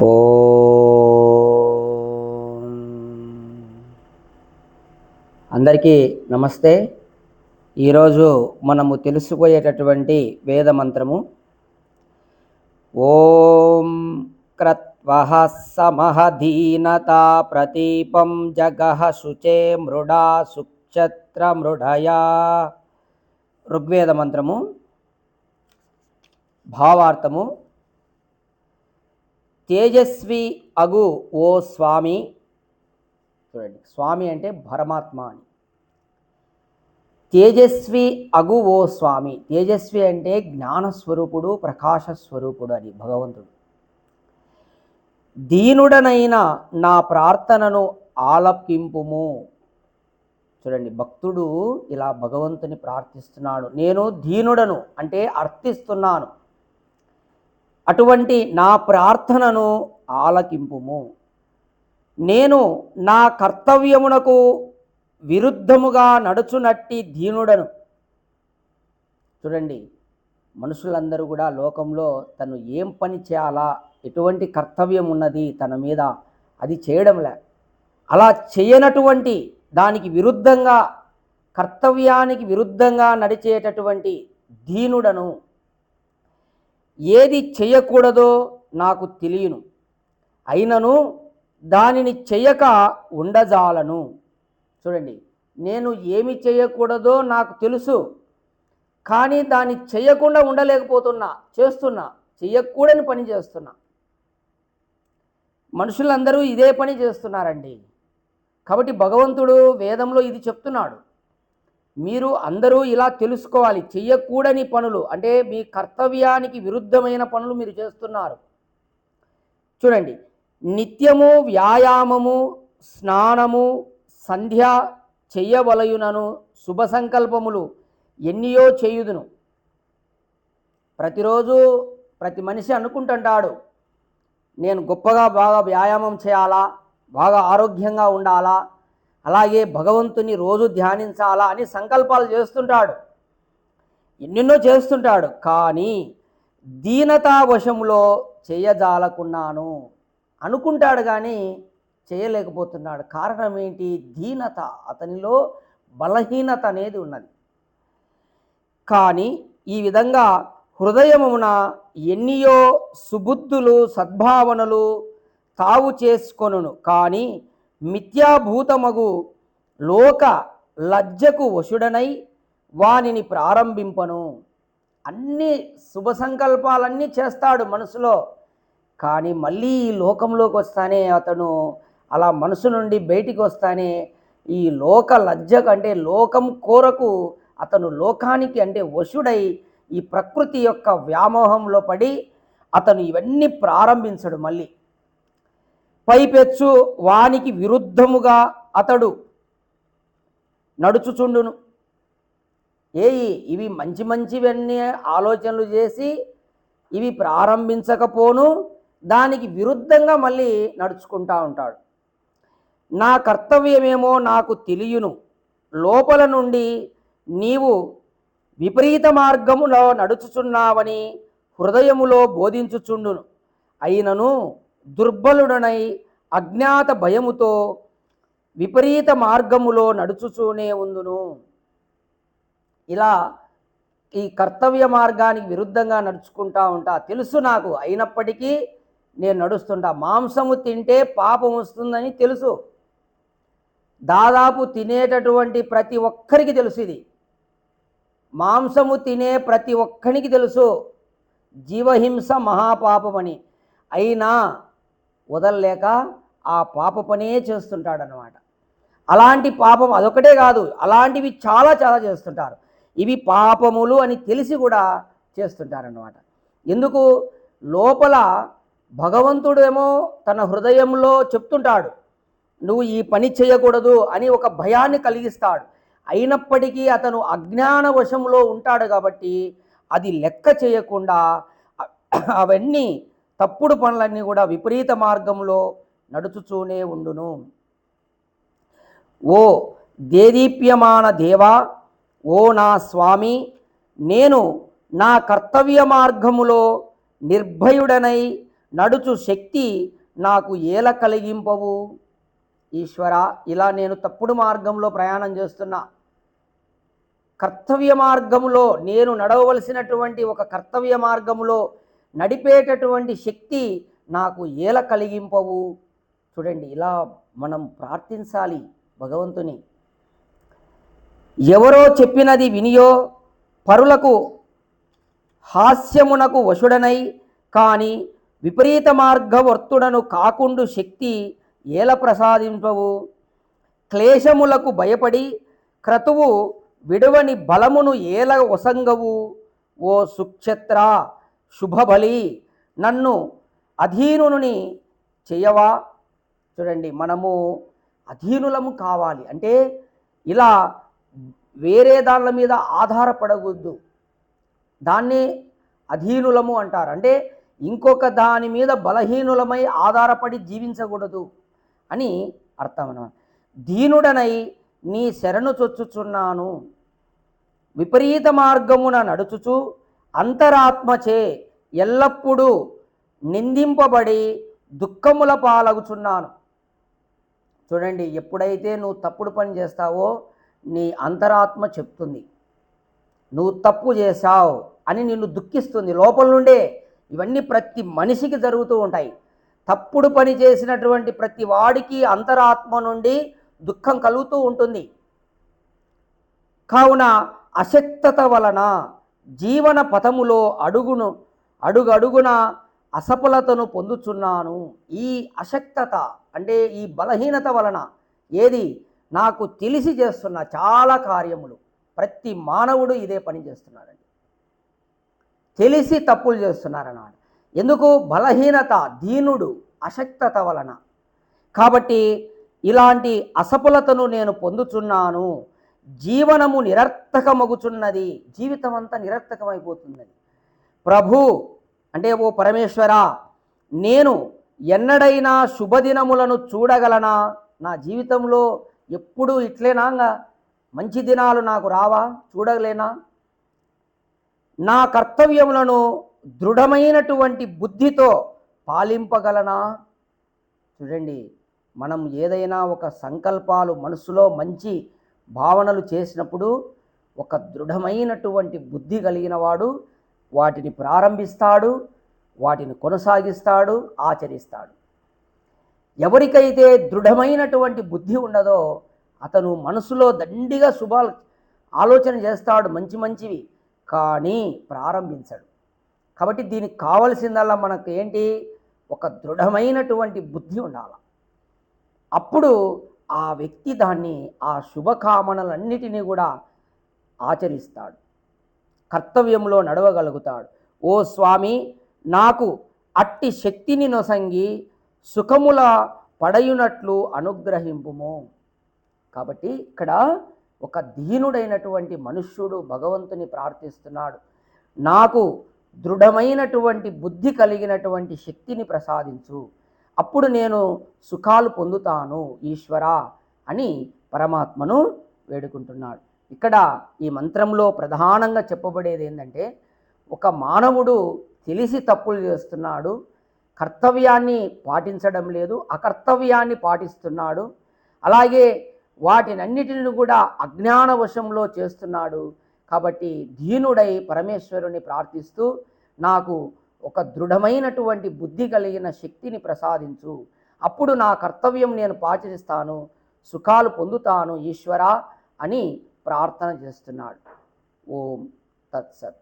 ఓ. అందరికీ నమస్తే. ఈరోజు మనము తెలుసుకోయేటటువంటి వేద మంత్రము ఓం క్రత్వః సమహధీనతా ప్రతీపం జగః శుచే మృడా సుక్షత్ర మృఢయా. ఋగ్వేద మంత్రము భావార్థము తేజస్వి అగు ఓ స్వామి. చూడండి స్వామి అంటే పరమాత్మ అని. తేజస్వి అగు ఓ స్వామి. తేజస్వి అంటే జ్ఞానస్వరూపుడు ప్రకాశ స్వరూపుడు అని భగవంతుడు. దీనుడనైన నా ప్రార్థనను ఆలపింపుము చూడండి భక్తుడు ఇలా భగవంతుని ప్రార్థిస్తున్నాడు. నేను దీనుడను అంటే అర్థిస్తున్నాను. అటువంటి నా ప్రార్థనను ఆలకింపుము. నేను నా కర్తవ్యమునకు విరుద్ధముగా నడుచునట్టి దీనుడను. చూడండి మనుషులందరూ కూడా లోకంలో తను ఏం పని చేయాలా ఎటువంటి కర్తవ్యం ఉన్నది తన మీద అది చేయడంలే. అలా చేయనటువంటి దానికి విరుద్ధంగా కర్తవ్యానికి విరుద్ధంగా నడిచేటటువంటి దీనుడను ఏది చేయకూడదో నాకు తెలియను. అయినను దానిని చెయ్యక ఉండజాలను. చూడండి నేను ఏమి చేయకూడదో నాకు తెలుసు కానీ దాన్ని చేయకుండా ఉండలేకపోతున్నా చేస్తున్నా చెయ్యకూడని పని చేస్తున్నా. మనుషులందరూ ఇదే పని చేస్తున్నారండి. కాబట్టి భగవంతుడు వేదంలో ఇది చెప్తున్నాడు. మీరు అందరూ ఇలా తెలుసుకోవాలి. చెయ్యకూడని పనులు అంటే మీ కర్తవ్యానికి విరుద్ధమైన పనులు మీరు చేస్తున్నారు. చూడండి నిత్యము వ్యాయామము స్నానము సంధ్య చెయ్యవలయునను శుభ సంకల్పములు ఎన్నియో చేయుదును. ప్రతిరోజు ప్రతి మనిషి అనుకుంటుంటాడు నేను గొప్పగా బాగా వ్యాయామం చేయాలా బాగా ఆరోగ్యంగా ఉండాలా అలాగే భగవంతుని రోజు ధ్యానించాలా అని సంకల్పాలు చేస్తుంటాడు. ఎన్నెన్నో చేస్తుంటాడు. కానీ దీనతావశంలో చేయజాలకున్నాను అనుకుంటాడు కానీ చేయలేకపోతున్నాడు. కారణం ఏంటి? దీనత. అతనిలో బలహీనత అనేది ఉన్నది. కానీ ఈ విధంగా హృదయమున ఎన్నియో సుబుద్ధులు సద్భావనలు తావు చేసుకొనును. కానీ మిథ్యాభూతమగు లోక లజ్జకు వశుడనై వానిని ప్రారంభింపను. అన్ని శుభ సంకల్పాలన్నీ చేస్తాడు మనసులో. కానీ మళ్ళీ ఈ లోకంలోకి వస్తానే అతను అలా మనసు నుండి బయటికి వస్తానే ఈ లోక లజ్జకు అంటే లోకం కోరకు అతను లోకానికి అంటే వశుడై ఈ ప్రకృతి యొక్క వ్యామోహంలో పడి అతను ఇవన్నీ ప్రారంభించడు మళ్ళీ. పైపెచ్చు వానికి విరుద్ధముగా అతడు నడుచుచుండును. ఏయి ఇవి మంచి మంచివన్నీ ఆలోచనలు చేసి ఇవి ప్రారంభించకపోను దానికి విరుద్ధంగా మళ్ళీ నడుచుకుంటా ఉంటాడు. నా కర్తవ్యమేమో నాకు తెలియను. లోపల నుండి నీవు విపరీత మార్గములో నడుచుచున్నావని హృదయములో బోధించుచుండును. అయినను దుర్బలుడనై అజ్ఞాత భయముతో విపరీత మార్గములో నడుచుచూనే ఉందును. ఇలా ఈ కర్తవ్య మార్గానికి విరుద్ధంగా నడుచుకుంటా ఉంటా. తెలుసు నాకు అయినప్పటికీ నేను నడుస్తుంటా. మాంసము తింటే పాపం వస్తుందని తెలుసు. దాదాపు తినేటటువంటి ప్రతి ఒక్కరికి తెలుసు ఇది. మాంసము తినే ప్రతి ఒక్కరికి తెలుసు. జీవహింస మహాపాపమని. అయినా వదలలేక ఆ పాప పనే చేస్తుంటాడనమాట అలాంటి పాపం అదొకటే కాదు అలాంటివి చాలా చాలా చేస్తుంటారు. ఇవి పాపములు అని తెలిసి కూడా చేస్తుంటారన్నమాట. ఎందుకు? లోపల భగవంతుడేమో తన హృదయంలో చెప్తుంటాడు నువ్వు ఈ పని చేయకూడదు అని ఒక భయాన్ని కలిగిస్తాడు. అయినప్పటికీ అతను అజ్ఞాన వశంలో ఉంటాడు కాబట్టి అది లెక్క చేయకుండా అవన్నీ తప్పుడు పనులన్నీ కూడా విపరీత మార్గంలో నడుచుచూనే ఉండును. ఓ దేదీప్యమాన దేవా ఓ నా స్వామి నేను నా కర్తవ్య మార్గములో నిర్భయుడనై నడుచు శక్తి నాకు ఏల కలిగింపవు? ఈశ్వర ఇలా నేను తప్పుడు మార్గంలో ప్రయాణం చేస్తున్నా. కర్తవ్య మార్గములో నేను నడవవలసినటువంటి ఒక కర్తవ్య మార్గములో నడిపేటటువంటి శక్తి నాకు ఏల కలిగింపవు. చూడండి ఇలా మనం ప్రార్థించాలి భగవంతుని. ఎవరో చెప్పినది వినియో పరులకు హాస్యమునకు వశుడనై కానీ విపరీత మార్గవర్తుడను కాకుండు శక్తి ఏల ప్రసాదింపవు. క్లేశములకు భయపడి క్రతువు విడువని బలమును ఏల వసంగవు. ఓ సుక్షత్ర శుభబలి నన్ను అధీనుని చేయవా? చూడండి మనము అధీనులము కావాలి. అంటే ఇలా వేరే దానిల మీద ఆధారపడవద్దు. దాన్ని అధీనులము అంటారు. అంటే ఇంకొక దాని మీద బలహీనులమై ఆధారపడి జీవించకూడదు అని అర్థం అన్నమాట దీనుడనై నీ శరణు చొచ్చుచున్నాను. విపరీత మార్గమున నడుచుచు అంతరాత్మచే ఎల్లప్పుడూ నిందింపబడి దుఃఖముల పాలగుచున్నాను. చూడండి ఎప్పుడైతే నువ్వు తప్పుడు పని చేస్తావో నీ అంతరాత్మ చెప్తుంది. నువ్వు తప్పు చేశావు అని నిన్ను దుఃఖిస్తుంది. లోపల నుండే ఇవన్నీ ప్రతి మనిషికి జరుగుతూ ఉంటాయి. తప్పుడు పని చేసినటువంటి ప్రతి వాడికి అంతరాత్మ నుండి దుఃఖం కలుగుతూ ఉంటుంది. కావున అశక్తత వలన జీవన పథములో అడుగును అడుగడుగున అసఫలతను పొందుచున్నాను. ఈ అశక్తత అంటే ఈ బలహీనత వలన ఏది? నాకు తెలిసి చేస్తున్న చాలా కార్యములు. ప్రతి మానవుడు ఇదే పని చేస్తున్నాడండి. తెలిసి తప్పులు చేస్తున్నారన్నాడు. ఎందుకు? బలహీనత దీనుడు అశక్తత వలన. కాబట్టి ఇలాంటి అసఫలతను నేను పొందుచున్నాను. జీవనము నిరర్థకమగుచున్నది జీవితం అంతా నిరర్థకమైపోతున్నది. ప్రభు అంటే ఓ పరమేశ్వర నేను ఎన్నడైనా శుభదినములను చూడగలనా? నా జీవితంలో ఎప్పుడూ ఇట్లేనాగా? మంచి దినాలు నాకు రావా? చూడలేనా? నా కర్తవ్యములను దృఢమైనటువంటి బుద్ధితో పాలింపగలనా? చూడండి మనం ఏదైనా ఒక సంకల్పాలు మనసులో మంచి భావనలు చేసినప్పుడు ఒక దృఢమైనటువంటి బుద్ధి కలిగిన వాడు వాటిని ప్రారంభిస్తాడు వాటిని కొనసాగిస్తాడు ఆచరిస్తాడు. ఎవరికైతే దృఢమైనటువంటి బుద్ధి ఉండదో అతను మనసులో దండిగా శుభాల ఆలోచన చేస్తాడు మంచి మంచివి కానీ ప్రారంభించడు. కాబట్టి దీనికి కావలసిందల్లా మనకు ఏంటి? ఒక దృఢమైనటువంటి బుద్ధి ఉండాలి. అప్పుడు ఆ వ్యక్తి దాన్ని ఆ శుభకామనలన్నిటినీ కూడా ఆచరిస్తాడు. కర్తవ్యంలో నడవగలుగుతాడు. ఓ స్వామి నాకు అట్టి శక్తిని నొసంగి సుఖముల పడయునట్లు అనుగ్రహింపుము. కాబట్టి ఇక్కడ ఒక దీనుడైనటువంటి మనుష్యుడు భగవంతుని ప్రార్థిస్తున్నాడు. నాకు దృఢమైనటువంటి బుద్ధి కలిగినటువంటి శక్తిని ప్రసాదించు. అప్పుడు నేను సుఖాలు పొందుతాను ఈశ్వరా అని పరమాత్మను వేడుకుంటున్నాడు. ఇక్కడ ఈ మంత్రంలో ప్రధానంగా చెప్పబడేది ఏంటంటే ఒక మానవుడు తెలిసి తప్పులు చేస్తున్నాడు కర్తవ్యాన్ని పాటించడం లేదు అకర్తవ్యాన్ని పాటిస్తున్నాడు అలాగే వాటినన్నిటిని కూడా అజ్ఞాన వశంలో చేస్తున్నాడు. కాబట్టి దీనుడై పరమేశ్వరుని ప్రార్థిస్తూ నాకు ఒక దృఢమైనటువంటి బుద్ధి కలిగిన శక్తిని ప్రసాదించు. అప్పుడు నా కర్తవ్యం నేను పాచరిస్తాను సుఖాలు పొందుతాను ఈశ్వరా అని ప్రార్థన చేస్తున్నాడు. ఓం తత్సత్.